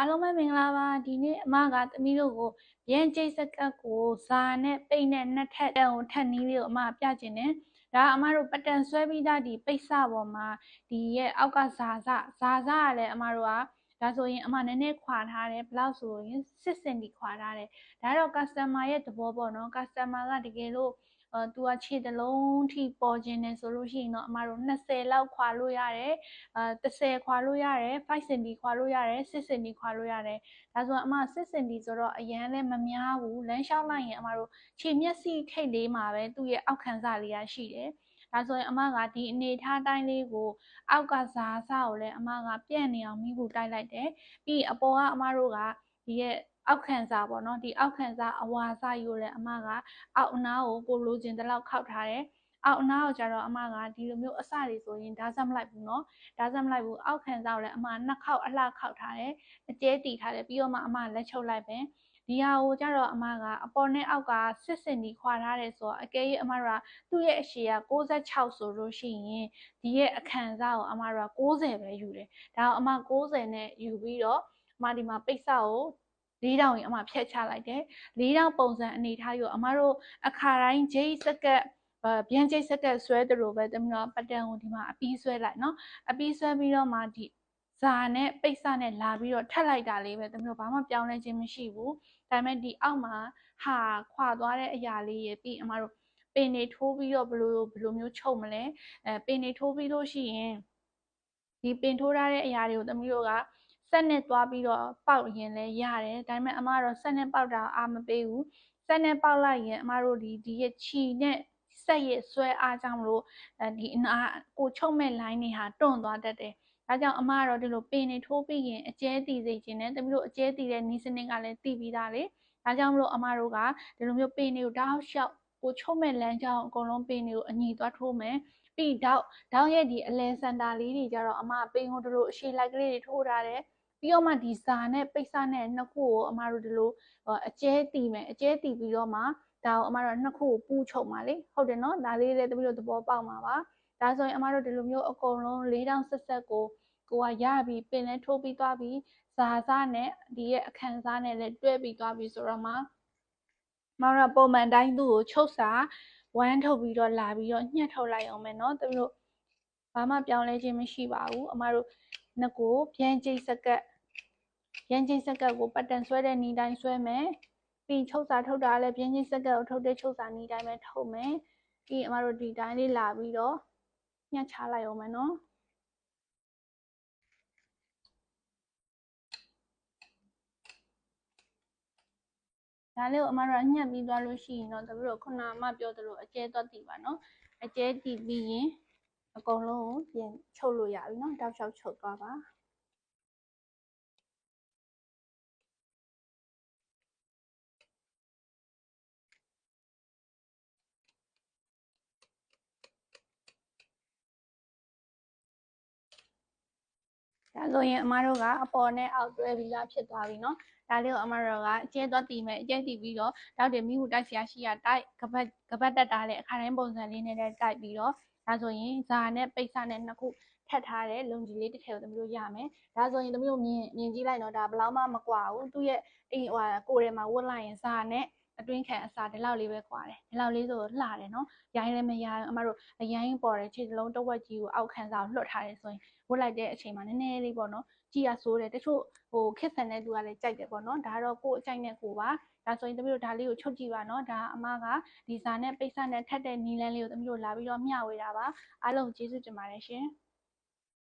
အားလုံးပဲမင်္ဂလာပါဒီနေ့အမကသမီးတို့ကိုရန်ကျိတ်စကတ်ကိုဇာနဲ့ပိတ်နဲ့နှစ်ထပ်တန်ကိုထပ်နီးလေးကိုအမပြချင်တယ်ဒါအမတို့ပတန်ဆွဲပြီးသားဒီပိတ်စပေါ်မှာဒီရဲ့အောက်ကဇာဇဇာဇကလည်းအမတို့ကဒါဆိုရင်အမနည်းနည်းခွာထားတယ်ဘလောက်ဆိုရင်6စင်တီခွာထားတယ်ဒါတော့ customer ရဲ့သဘောပေါ့နော် customer ကတကယ်လို့အဲ သူကခြေတလုံးထိပေါ်ခြင်းနေဆိုလို့ရှိရင်တော့အမတို့20လောက်ခွာလို့ရတယ်အဲ30ခွာလို့ရတယ်5စင်တီခွာလို့ရတယ်6စင်တီခွာလို့ရတယ်ဒါဆိုအမ6စင်တီဆိုတော့အရန်လည်းမများဘူးလမ်းလျှောက်လိုက်ရင်အမတို့ခြေမျက်စိထိတ်လေးမှာပဲသူ့ရဲ့အောက်ခံစားလေးရရှိတယ်ဒါဆိုရင်အမကဒီအနေထားတိုင်းလေးကိုအောက်ကစားစကိုလည်းအမကပြန့်နေအောင်မိဖို့တိုက်လိုက်တယ်ပြီးအပေါ်ကအမတို့ကဒီရဲ့ အောက်ခံစားပေါ့နော်ဒီအောက်ခံစားအဝါစားယူလည်းအမကအောက်အနားကိုကိုလိုချင်တဲ့လောက်ခောက်ထားတယ်အောက်အနားကိုကျတော့အမကဒီလိုမျိုးအစတွေဆိုရင်ဒါစမလိုက်ဘူးเนาะဒါစမလိုက်ဘူးအောက်ခံစားကိုလည်းအမနှစ်ခေါက်အလှခောက်ထားတယ်အကျဲတီထားတယ်ပြီးတော့မှအမလက်ချုပ်လိုက်ပဲဒီဟာကိုကြတော့အမကအပေါ်နဲ့အောက်ကစစ်စင်ဒီခွာထားတယ်ဆိုတော့အကယ်၍အမတို့ကသူ့ရဲ့အရှည်က66ဆိုလို့ရှိရင်ဒီရဲ့အခန်းစားကိုအမတို့က60ပဲယူတယ်ဒါတော့အမ60နဲ့ယူပြီးတော့အမဒီမှာပိတ်စကို ၄တောင်ရင်အမဖျက်ချလိုက်တယ်၄တောင်ပုံစံအနေထားရောအမတို့အခါတိုင်း J စက္ကန့်ဗျန်ကျိတ်စက်ကဆွဲတယ်လို့ပဲတမီးတော့ပတန်ကိုဒီမှာအပီးဆွဲလိုက်နော်အပီးဆွဲပြီးတော့မှဒီဇာနဲ့ပိတ်စနဲ့လာပြီးတော့ထပ်လိုက်တာလေးပဲတမီးတို့ဘာမှပြောင်းလဲခြင်းမရှိဘူးဒါပေမဲ့ဒီအောက်မှာဟာခွာသွားတဲ့အရာလေးရေပြီးအမတို့ပင်နေထိုးပြီးတော့ဘယ်လိုဘယ်လိုမျိုးချုပ်မလဲအဲပင်နေထိုးပြီးလို့ရှိရင်ဒီပင်ထိုးထားတဲ့အရာတွေကိုတမီးတို့က ဆက်နဲ့သွားပြီးတော့ပေါက်ရင်လည်းရတယ်ဒါပေမဲ့အမကတော့ဆက်နဲ့ပေါက်တာအာမပေးဘူးဆက်နဲ့ပေါက်လိုက်ရင်အမတို့ဒီဒီရဲ့ခြီနဲ့ဆက်ရဲ့ဆွဲအားကြောင့်မလို့အဲဒီအနာကိုချုပ်မဲ့ line တွေဟာတွန့်သွားတတ်တယ်ဒါကြောင့်အမကတော့ဒီလိုပင်နေထိုးပြီးရင်အကျဲတည်စေခြင်းနဲ့တမီးတို့အကျဲတည်တဲ့နီးစနစ်ကလည်းတည်ပြီးသားလေဒါကြောင့်မလို့အမတို့ကဒီလိုမျိုးပင်တွေကိုတောက်လျှောက်ကိုချုပ်မဲ့လမ်းကြောင်းအကုန်လုံးပင်တွေကိုအညီသွားထိုးမယ်ပြီးတော့တောင်းရဲ့ဒီအလဲစင်တာလေးတွေကြတော့အမပင်ကိုတို့လိုအရှိလိုက်ကလေးတွေထိုးထားတယ် ပြီးတော့မှဒီစာနဲ့ပိတ်စနဲ့နှစ်ခုကိုအမတို့ဒီလိုအကျဲတီးမယ်အကျဲတီးပြီးတော့မှဒါကိုအမတို့နှစ်ခုကိုပူးချုပ်မှာလေဟုတ်တယ်နော်ဒါလေးလည်းတပည့်တို့သဘောပေါက်မှာပါဒါဆိုရင်အမတို့ဒီလိုမျိုးအကုန်လုံး၄တောင်ဆက်ဆက်ကိုကိုကရပြီးပင်လဲထိုးပြီးသွားပြီးဇာစားနဲ့ဒီရဲ့အခန်းစားနဲ့လည်းတွဲပြီးသွားပြီးဆိုတော့မှမမပုံမှန်တိုင်းသူ့ကိုချုပ်စာဝမ်းထုတ်ပြီးတော့လာပြီးတော့ညှက်ထုတ်လိုက်အောင်မယ်နော်တပည့်တို့ဘာမှပြောင်းလဲခြင်းမရှိပါဘူးအမတို့ငကိုဗျမ်းကျိတ်စကတ် ဗျမ်းကျိတ်စကတ်ကိုပတ်တန်ဆွဲတဲ့နီးတိုင်းဆွဲမယ်ပြီးချုပ်စာထုတ်တာလည်းဗျမ်းကျိတ်စကတ်ကိုထုတ်တဲ့ချုပ်စာနီးတိုင်းပဲထုတ်မယ်ပြီးအမတို့ဒီတိုင်းလေးလာပြီးတော့ညှက်ချလိုက်အောင်မယ်နော်ဒါလေးကိုအမတို့ညှက်ပြီးသွားလို့ရှိရင်တော့တပည့်တို့ခုနကမှပြောသလိုအကျဲတော့တည်ပါနော်အကျဲတည်ပြီးရင်အကုန်လုံးကိုပြင်ချုပ်လို့ရပြီနော်တောက်လျှောက်ချုပ်သွားပါ ဒါဆိုရင်အမတို့ကအပေါ်နဲ့အောက်တွဲပြီးသားဖြစ်သွားပြီเนาะဒါလေးကိုအမတို့ကအကျဲသွားတည်မယ်အကျဲတည်ပြီးတော့တောက်တယ်မိဟုတိုက်ဆရာရှိရတိုက်ကပတ်ကပတ်တက်တာလည်းအခါတိုင်းပုံစံလေးနဲ့လည်းတိုက်ပြီးတော့ဒါဆိုရင်ဇာနဲ့ပိတ်စနဲ့နှစ်ခုထပ်ထားတဲ့လုံကြီးလေးတစ်ထည်ကိုသမီးတို့ရမယ်ဒါဆိုရင်သမီးတို့မြင်မြင်ကြည့်လိုက်တော့ဒါဘလောက်မှမကွာဘူးသူ့ရဲ့အိမ်ဟိုကိုယ်ထဲမှာဝတ်လိုက်ရင်ဇာနဲ့ အတွင်းခံအစာဒီလောက်လေးပဲကွာတယ်ဒီလောက်လေးဆိုလှတယ်နော်ရိုင်းလည်းမရိုင်းအမတို့အရိုင်းပေါ်တယ်ခြေစလုံးတစ်ဝက်ကြီးကိုအောက်ခံစားလွှတ်ထားတယ်ဆိုရင်ဝတ်လိုက်တဲ့အချိန်မှာနည်းနည်းလေးပေါ့နော်ကြည်ရဆိုးတယ်တချို့ဟိုခက်ဆန်တဲ့သူကလည်းကြိုက်တယ်ပေါ့နော်ဒါတော့ကိုယ်အကြိုက်နဲ့ကိုပါဒါဆိုရင်သမီးတို့ဒါလေးကိုချုပ်ကြည့်ပါနော်ဒါအမကဒီစာနဲ့ပိတ်စနဲ့ထက်တဲ့နီလန်းလေးကိုသမီးတို့လာပြီးတော့မျှဝေတာပါအားလုံးကျေးဇူးတင်ပါတယ်ရှင်